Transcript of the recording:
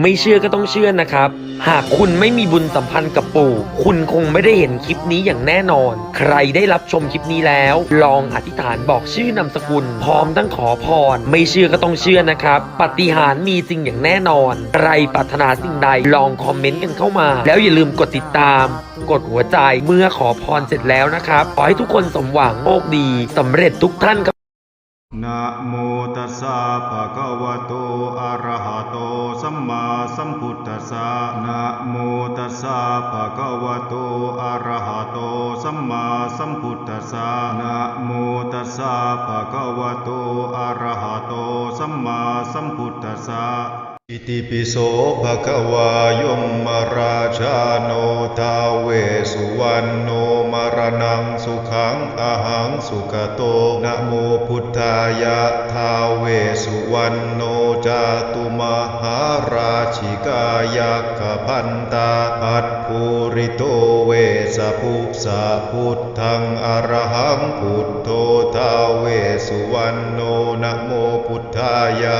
ไม่เชื่อก็ต้องเชื่อนะครับ หากคุณไม่มีบุญสัมพันธ์กับปู่ คุณคงไม่ได้เห็นคลิปนี้อย่างแน่นอน ใครได้รับชมคลิปนี้แล้ว ลองอธิษฐานบอกชื่อนามสกุล พร้อมทั้งขอพร ไม่เชื่อก็ต้องเชื่อนะครับ ปฏิหารมีจริงอย่างแน่นอน ใครปรารถนาสิ่งใดลองคอมเมนต์กันเข้ามา แล้วอย่าลืมกดติดตาม กดหัวใจเมื่อขอพรเสร็จแล้วนะครับ ขอให้ทุกคนสมหวังโชคดีสำเร็จทุกท่านครับ นะโมตัสสะภะคะวะโต อะระหะโต สัมมาสัมพุทธัสสะนะโมตัสสะภะคะวะโต อะระหะโต สัมมาสัมพุทธัสสะนะโมตัสสะภะคะวะโต อะระหะโต สัมมาสัมพุทธัสสะอิติปิโสภะคะวายมมาราชาโนทาเวสุวรรณโน มารนังสุขังอาหังสุขโตนะโมพุทธายะทาเวสุวรรณโนจาตุมหาราชิกายักขพันตาอัตภูริโตเวสะภุสะพุทธังอรหังพุทโธทาเวสุวรรณโนนะโมพุทธายะ